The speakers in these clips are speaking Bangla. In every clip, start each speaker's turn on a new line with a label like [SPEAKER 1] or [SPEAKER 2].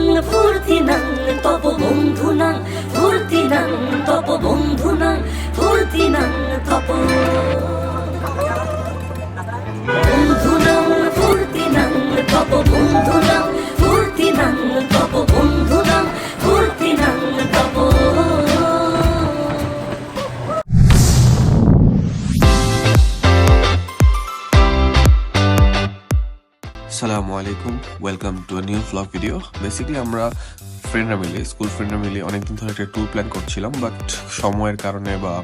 [SPEAKER 1] বন্ধুনাং তপ বন্ধু নাং ফুর্তি নাং তপ বন্ধু নাং ফুর্তি নাং তপ বন্ধুনাং ফুর্তিনাং
[SPEAKER 2] সালামু আলাইকুম। Welcome to a new vlog video basically আমরা ফ্রেন্ডরা মিলে স্কুল ফ্রেন্ডরা মিলে অনেকদিন ধরে একটা ট্যুর প্ল্যান করছিলাম বাট সময়ের কারণে বা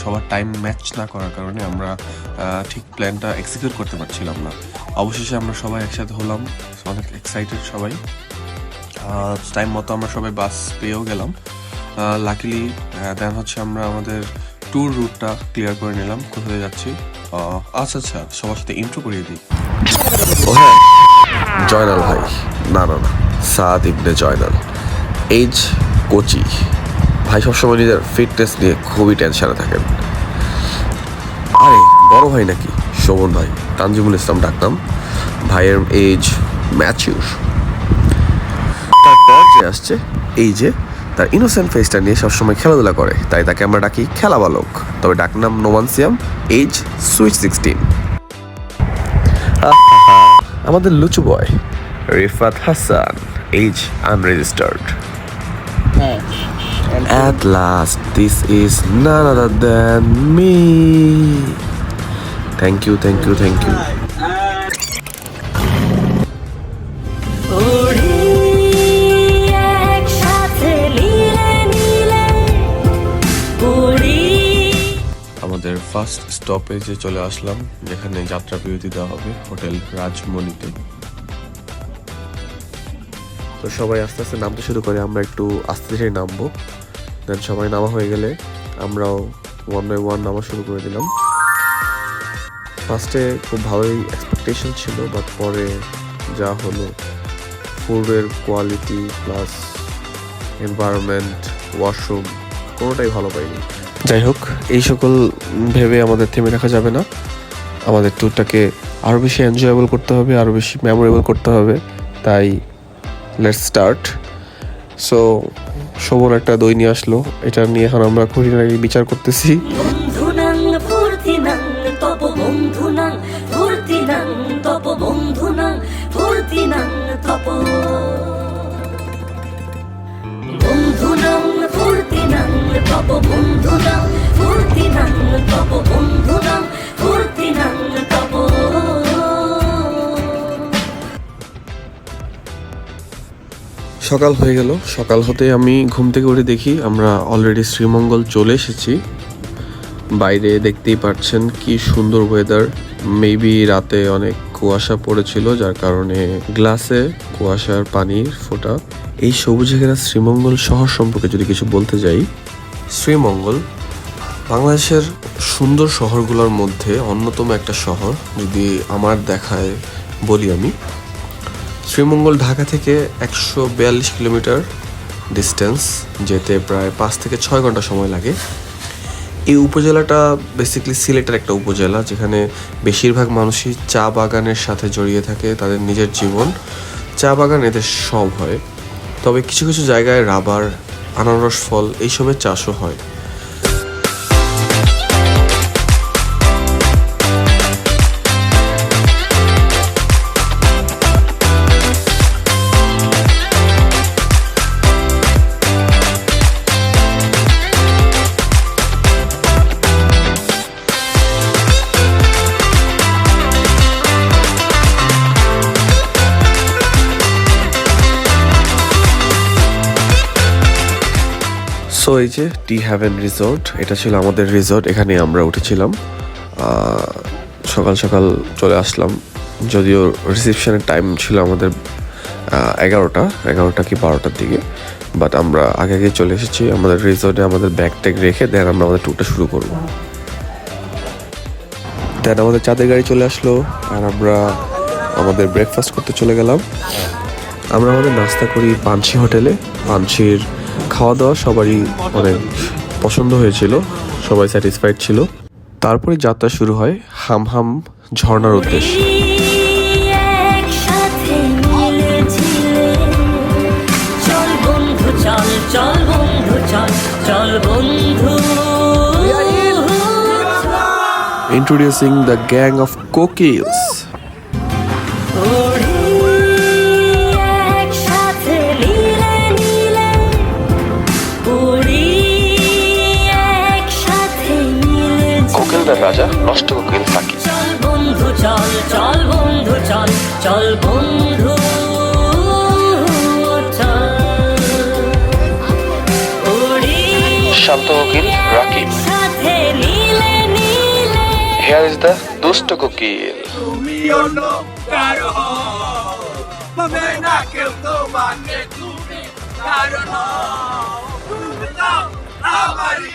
[SPEAKER 2] সবার টাইম ম্যাচ না করার কারণে আমরা ঠিক প্ল্যানটা এক্সিকিউট করতে পারছিলাম না। অবশেষে আমরা সবাই একসাথে হলাম, অনেক এক্সাইটেড সবাই। টাইম মতো আমরা সবাই বাস পেয়েও গেলাম। লাকিলি দেন হচ্ছে আমরা আমাদের ট্যুর রুটটা ক্লিয়ার করে নিলাম, কোথায় যাচ্ছি। আচ্ছা আচ্ছা সবার সাথে ইন্ট্রো করিয়ে দিই।
[SPEAKER 3] হ্যাঁ। জয়নাল ভাই। না না না, সাদ ইবনে জয়নাল। এইজ কোচি। ভাই সবসময় নিজের ফিটনেস নিয়ে খুবই টেনশনে থাকেন। আরে, বড় ভাই নাকি? শোভন ভাই, তানজিমুল ইসলাম ডাকতাম ভাইয়ের এজ ম্যাচিউর তারপর যে আসছে, এই যে তার ইনোসেন্ট ফেসটা নিয়ে সবসময় খেলাধুলা করে। তাই তাকে আমরা ডাকি খেলা বালক তবে ডাকনাম নোমানসিয়াম এইজ সুইচ সিক্সটিন আমাদের লুচু boy Rifat Hasan age unregistered At last, this is none other than me. Thank you, thank you, thank you.
[SPEAKER 2] First স্টপেজে চলে আসলাম, যেখানে যাত্রা বিরতি দেওয়া হবে হোটেল রাজমণিতে।
[SPEAKER 3] তো সবাই আস্তে আস্তে নামতে শুরু করে, আমরা একটু আস্তে ধীরে নামবো। দেন সবাই নামা হয়ে গেলে আমরাও ওয়ান বাই ওয়ান নামা শুরু করে দিলাম। ফার্স্টে খুব ভালোই এক্সপেকটেশন ছিল বাট পরে যা হলো ফুডের কোয়ালিটি প্লাস এনভায়রনমেন্ট ওয়াশরুম কোনোটাই ভালো পাইনি। যাই হোক, এই সকল ভেবে আমাদের থেমে রাখা যাবে না। আমাদের ট্যুরটাকে আরও বেশি এনজয়েবল করতে হবে আরও বেশি মেমোরেবল করতে হবে। তাই লেটস স্টার্ট সো শোভন একটা দই নিয়ে আসলো। এটা নিয়ে এখন আমরা খুঁটিনাটি বিচার করতেছি। সকাল হয়ে গেল। সকাল হতে আমি ঘুম থেকে উঠে দেখি আমরা অলরেডি শ্রীমঙ্গল চলে এসেছি। বাইরে দেখতেই পাচ্ছেন কি সুন্দর ওয়েদার মেবি রাতে অনেক কুয়াশা পড়েছিল, যার কারণে গ্লাসে কুয়াশার পানির ফোঁটা। এই সবুজে ঘেরা শ্রীমঙ্গল শহর সম্পর্কে যদি কিছু বলতে যাই, শ্রীমঙ্গল বাংলাদেশের সুন্দর শহরগুলোর মধ্যে অন্যতম একটা শহর। যদি আমার দেখায় বলি আমি শ্রীমঙ্গল, ঢাকা থেকে একশো বিয়াল্লিশ কিলোমিটার ডিস্টেন্স যেতে প্রায় পাঁচ থেকে ছয় ঘণ্টা সময় লাগে। এই উপজেলাটা বেসিক্যালি সিলেটের একটা উপজেলা, যেখানে বেশিরভাগ মানুষই চা বাগানের সাথে জড়িয়ে থাকে, তাদের নিজের জীবন। চা বাগান এদের সব হয়। তবে কিছু কিছু জায়গায় রাবার, আনারস ফল, এইসবের চাষও হয়। এই যে টি হ্যাভেন রিসোর্ট, এটা ছিল আমাদের রিসোর্ট এখানে আমরা উঠেছিলাম। সকাল সকাল চলে আসলাম, যদিও রিসেপশনের টাইম ছিল আমাদের এগারোটা এগারোটা কি বারোটার দিকে। বাট আমরা আগে আগে চলে এসেছি, আমাদের রিসোর্টে আমাদের ব্যাগ ট্যাগ রেখে, দেন আমরা আমাদের ট্যুরটা শুরু করব। দেন আমাদের চাঁদের গাড়ি চলে আসলো, আর আমরা আমাদের ব্রেকফাস্ট করতে চলে গেলাম। আমরা আমাদের নাস্তা করি পানসি হোটেলে। পানসির খাওয়া দাওয়া সবারই মানে পছন্দ হয়েছিল সবাই স্যাটিসফাইড ছিল। তারপরে যাত্রা শুরু হয় হাম হাম ঝর্নার উদ্দেশ্যে ইন্ট্রোডিউসিং দ্য গ্যাং
[SPEAKER 1] চল বন্ধু introducing the gang of Kokils.
[SPEAKER 3] কোকিলদের রাজা নষ্ট কোকিল ফাঁকি
[SPEAKER 1] চল বন্ধু চল চল বন্ধু চল চল বন্ধু
[SPEAKER 3] শান্ত কোকিল রাকিব
[SPEAKER 1] একসাথে নীলে নীলে
[SPEAKER 3] হেয়ার ইজ দ্য দুষ্ট কোকিল।
[SPEAKER 4] তুমিও না কেউ তোমাকে তুমি কারণ তুমি দাও আমারই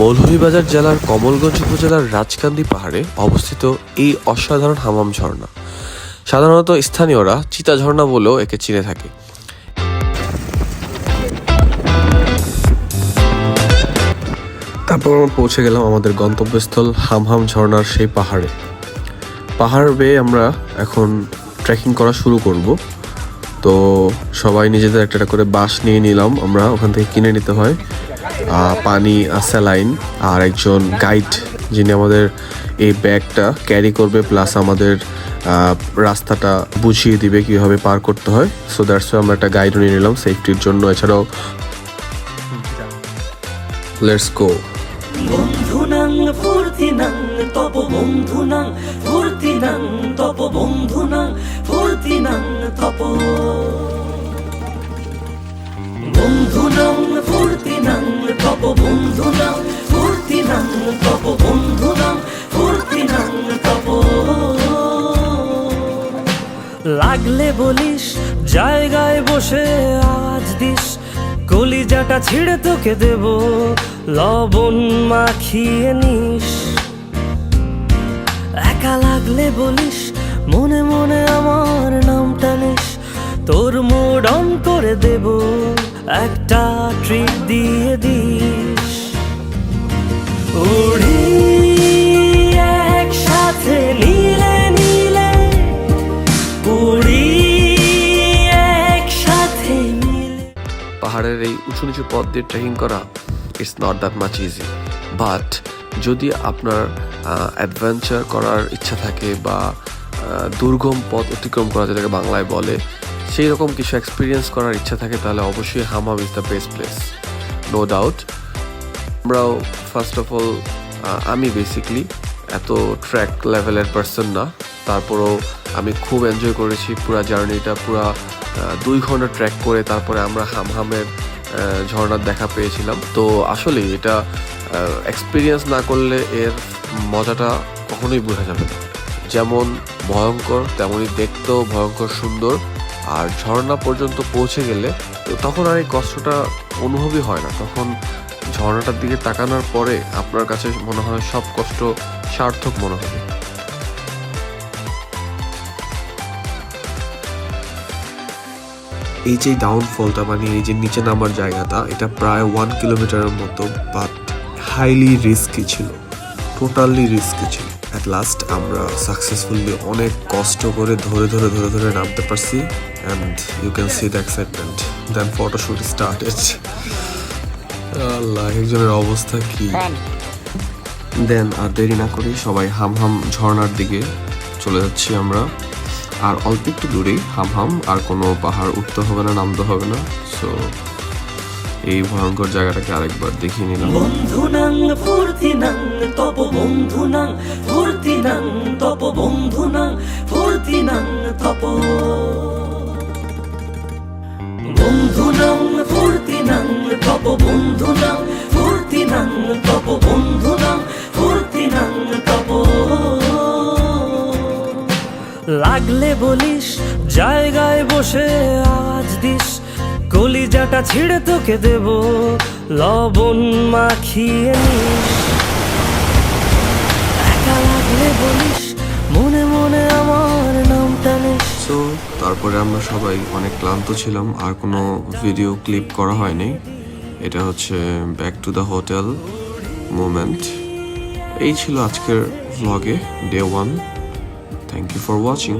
[SPEAKER 3] মৌলভীবাজার জেলার কমলগঞ্জ উপজেলার রাজকান্দি পাহাড়ে অবস্থিত এই অসাধারণ হামাম ঝর্ণা। সাধারণত স্থানীয়রা চিতা ঝর্ণা বলেও একে চিনে থাকে। তারপর আমরা পৌঁছে গেলাম আমাদের গন্তব্যস্থল হামহাম ঝর্ণার সেই পাহাড়ে। পাহাড় বেয়ে আমরা এখন ট্রেকিং করা শুরু করব। তো সবাই নিজেদের একটা করে বাস নিয়ে নিলাম। আমরা ওখান থেকে কিনে নিতে হয়। পানি স্যালাইন আর একজন গাইড যিনি আমাদের এই ব্যাগটা ক্যারি করবে, প্লাস আমাদের রাস্তাটা বুঝিয়ে দিবে কীভাবে পার করতে হয়। সো দ্যাটস আমরা একটা গাইড নিয়ে নিলাম সেফটির জন্য। এছাড়াও লেটস গো
[SPEAKER 1] তপ বন্ধু ফুর্তি তপ বন্ধু ফুর্তি তপ। বন্ধু নাং ফুর্তি নাং তপ বন্ধু নাং ফুর্তি নাং তপ। বন্ধু নাং ফুর্তি নাং তপ
[SPEAKER 5] লাগলে বলিস, জায়গায় বসে আওয়াজ দিস, কলিজাটা ছিঁড়ে তোকে দেব, লবণ মাখিয়ে নিস। একা লাগলে বলিস, মনে মনে আমার নামটা নিস, তোর মুড অন করে দেব একটা ট্রিট দিয়ে দিস। উড়ি একসাথে নীলে নীলে উড়ি একসাথে, মিলে।
[SPEAKER 3] পাহাড়ের এই উঁচু নিচু পথ দিয়ে ট্রেকিং করা it's not that much easy but যদি আপনার অ্যাডভেঞ্চার করার ইচ্ছা থাকে বা দুর্গম পথ অতিক্রম করা, যেটাকে বাংলায় বলে সেই রকম কিছু এক্সপিরিয়েন্স করার ইচ্ছা থাকে, তাহলে অবশ্যই Hamam is the best place no doubt আমরাও ফার্স্ট অফ অল আমি বেসিকলি এত ট্র্যাক লেভেলের পার্সন না। তারপরেও আমি খুব এনজয় করেছি পুরো জার্নিটা পুরো দুই ঘণ্টা ট্র্যাক করে তারপরে আমরা হামহামের ঝর্ণার দেখা পেয়েছিলাম। তো আসলে এটা এক্সপিরিয়েন্স না করলে এর মজাটা কখনোই বোঝা যাবে না। যেমন ভয়ঙ্কর, তেমনই দেখতেও ভয়ঙ্কর সুন্দর। আর ঝর্ণা পর্যন্ত পৌঁছে গেলে তখন আর এই কষ্টটা অনুভবই হয় না। তখন ঝর্ণাটার দিকে তাকানোর পরে আপনার কাছে মনে হয় সব কষ্ট সার্থক মনে হবে। এই যে ডাউনফলটা মানে এই যে নিচে নামার জায়গাটা, এটা প্রায় ওয়ান কিলোমিটারের মতো বাট হাইলি রিস্কি ছিল টোটালি রিস্কি ছিল। অ্যাট লাস্ট আমরা সাকসেসফুলি অনেক কষ্ট করে ধরে ধরে ধরে ধরে নামতে পারছি and you can see the excitement then photoshoot started আল্লাহ একজনের অবস্থা কি? দেন আর দেরি না করি সবাই হাম হাম ঝর্ণার দিকে চলে যাচ্ছি আমরা। আর অল্প একটু দূরেই হাম হাম আর কোনো পাহাড় উঠতে হবে না নামতে হবে না। সো এই ভয়ঙ্কর জায়গাটাকে আরেকবার দেখিয়ে নিলাম।
[SPEAKER 5] বন্ধু নাং, ফুর্তি নাং, তপ বন্ধু নাং, ফুর্তি নাং, তপ বন্ধু নাং, ফুর্তি নাং, তপ। বন্ধু নাং, ফুর্তি নাং, তপ বন্ধু নাং, ফুর্তি নাং, তপ বন্ধু নাং, ফুর্তি নাং, তপ।
[SPEAKER 6] লাগলে বলিস, জায়গায় বসে আজ দিস কলিজাটা ছিঁড়ে তোকে দেব লবণ মাখিয়ে নিস। একা লাগলে বলিস মনে মনে আমার নামটা নিস।
[SPEAKER 3] সো তারপরে আমরা সবাই অনেক ক্লান্ত ছিলাম আর কোনো ভিডিও ক্লিপ করা হয়নি। এটা হচ্ছে back to the hotel moment এই ছিল আজকের ভ্লগে day one thank you for watching